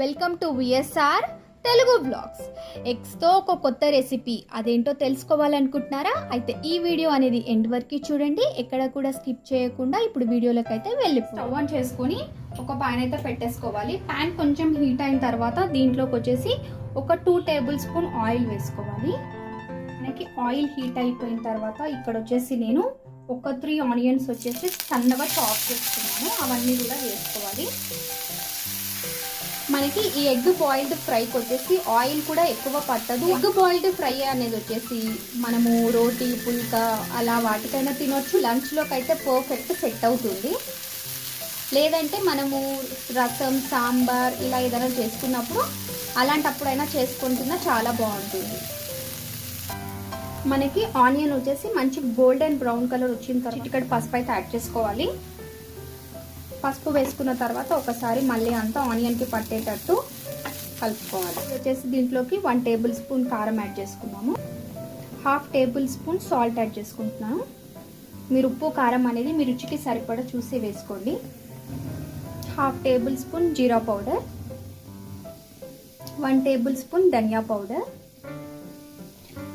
Welcome to VSR Telugu blogs ఎగ్స్తో ఒక కొత్త recipe అదేంటో తెలుసుకోవాలనుకుంటున్నారా? అయితే ఈ వీడియో అనేది ఎండ్ వరకు చూడండి. ఎక్కడ కూడా స్కిప్ చేయకుండా ఇప్పుడు వీడియోలోకి అయితే వెళ్ళి స్టవ్ ఆన్ చేసుకొని ఒక పాన్ అయితే పెట్టేసుకోవాలి. ప్యాన్ కొంచెం హీట్ అయిన తర్వాత దీంట్లోకి వచ్చేసి ఒక టూ టేబుల్ స్పూన్ ఆయిల్ వేసుకోవాలి. మనకి ఆయిల్ హీట్ అయిపోయిన తర్వాత ఇక్కడ వచ్చేసి నేను ఒక త్రీ ఆనియన్స్ వచ్చేసి సన్నగా చాప్ చేసుకున్నాను. అవన్నీ కూడా వేసుకోవాలి. మనకి ఈ ఎగ్ బాయిల్డ్ ఫ్రైకి వచ్చేసి ఆయిల్ కూడా ఎక్కువ పట్టదు. ఎగ్ బాయిల్డ్ ఫ్రై అనేది వచ్చేసి మనము రోటీ పుల్కా అలా వాటికైనా తినొచ్చు. లంచ్లోకి అయితే పర్ఫెక్ట్ సెట్ అవుతుంది. లేదంటే మనము రసం సాంబార్ ఇలా ఏదైనా చేసుకున్నప్పుడు అలాంటప్పుడైనా చేసుకుంటున్నా చాలా బాగుంటుంది. మనకి ఆనియన్ వచ్చేసి మంచి గోల్డెన్ బ్రౌన్ కలర్ వచ్చిన తర్వాత ఇక్కడ పసుపు అయితే యాడ్ చేసుకోవాలి. పసుపు వేసుకున్న తర్వాత ఒకసారి మళ్ళీ అంతా ఆనియన్కి పట్టేటట్టు కలుపుకోవాలి. వచ్చేసి దీంట్లోకి వన్ టేబుల్ స్పూన్ కారం యాడ్ చేసుకున్నాము. Half tablespoon salt add చేసుకుంటున్నాను. మీరు ఉప్పు కారం అనేది మీ రుచికి సరిపడా చూసి వేసుకోండి. Half tablespoon jeera powder. One tablespoon dhania powder.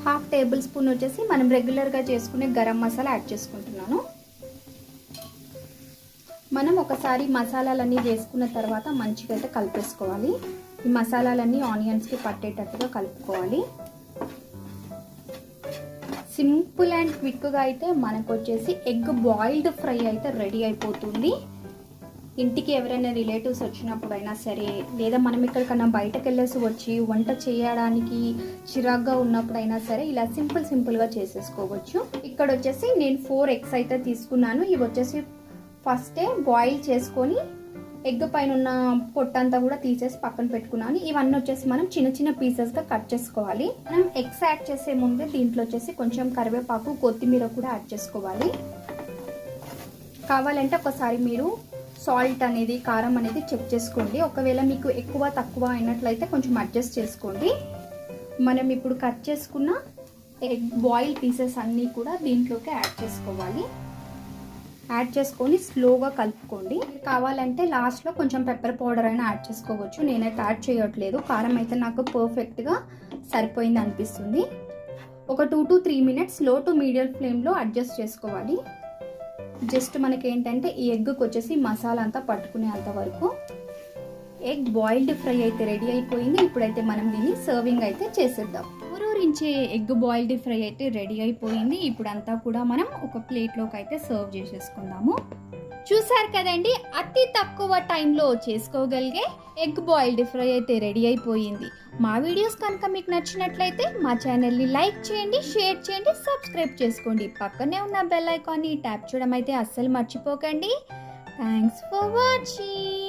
Half tablespoon వచ్చేసి మనం రెగ్యులర్గా చేసుకునే గరం మసాలా యాడ్ చేసుకుంటున్నాను. మనం ఒకసారి మసాలాలన్నీ వేసుకున్న తర్వాత మంచిగా అయితే కలిపేసుకోవాలి. ఈ మసాలాలన్నీ ఆనియన్స్కి పట్టేటట్టుగా కలుపుకోవాలి. సింపుల్ అండ్ క్విక్గా అయితే మనకు వచ్చేసి ఎగ్ బాయిల్డ్ ఫ్రై అయితే రెడీ అయిపోతుంది. ఇంటికి ఎవరైనా రిలేటివ్స్ వచ్చినప్పుడైనా సరే లేదా మనం ఎక్కడికన్నా బయటకు వెళ్ళేసి వచ్చి వంట చేయడానికి చిరాగ్గా ఉన్నప్పుడైనా సరే ఇలా సింపుల్ సింపుల్గా చేసేసుకోవచ్చు. ఇక్కడ వచ్చేసి నేను ఫోర్ ఎగ్స్ అయితే తీసుకున్నాను. ఇవి వచ్చేసి ఫస్టే బాయిల్ చేసుకొని ఎగ్ పైన ఉన్న పొట్టంతా కూడా తీసేసి పక్కన పెట్టుకున్నాను. ఇవన్నీ వచ్చేసి మనం చిన్న చిన్న పీసెస్గా కట్ చేసుకోవాలి. మనం ఎగ్స్ యాడ్ చేసే ముందే దీంట్లో వచ్చేసి కొంచెం కరివేపాకు కొత్తిమీర కూడా యాడ్ చేసుకోవాలి. కావాలంటే ఒకసారి మీరు సాల్ట్ అనేది కారం అనేది చెక్ చేసుకోండి. ఒకవేళ మీకు ఎక్కువ తక్కువ అయినట్లయితే కొంచెం అడ్జస్ట్ చేసుకోండి. మనం ఇప్పుడు కట్ చేసుకున్న ఎగ్ బాయిల్ పీసెస్ అన్నీ కూడా దీంట్లోకి యాడ్ చేసుకోవాలి. యాడ్ చేసుకొని స్లోగా కలుపుకోండి. కావాలంటే లాస్ట్లో కొంచెం పెప్పర్ పౌడర్ అయినా యాడ్ చేసుకోవచ్చు. నేనైతే యాడ్ చేయట్లేదు. కారం అయితే నాకు పర్ఫెక్ట్గా సరిపోయింది అనిపిస్తుంది. ఒక టూ టు త్రీ మినిట్స్లో టు మీడియం ఫ్లేమ్లో అడ్జస్ట్ చేసుకోవాలి. జస్ట్ మనకి ఏంటంటే ఈ ఎగ్కి వచ్చేసి మసాలా అంతా పట్టుకునేంత వరకు. ఎగ్ బాయిల్డ్ ఫ్రై అయితే రెడీ అయిపోయింది. ఇప్పుడైతే మనం దీన్ని సర్వింగ్ అయితే చేసేద్దాం. ఊరూరించే ఎగ్ బాయిల్డ్ ఫ్రై అయితే రెడీ అయిపోయింది. ఇప్పుడంతా కూడా మనం ఒక ప్లేట్లోకి అయితే సర్వ్ చేసేసుకుందాము. చూసారు కదండి అతి తక్కువ టైంలో చేసుకోగలిగే ఎగ్ బాయిల్డ్ ఫ్రై అయితే రెడీ అయిపోయింది. మా వీడియోస్ కనుక మీకు నచ్చినట్లయితే మా ఛానల్ని లైక్ చేయండి షేర్ చేయండి సబ్స్క్రైబ్ చేసుకోండి. పక్కనే ఉన్న బెల్ ఐకాన్ని ట్యాప్ చేయడం అయితే అస్సలు మర్చిపోకండి. Thanks for watching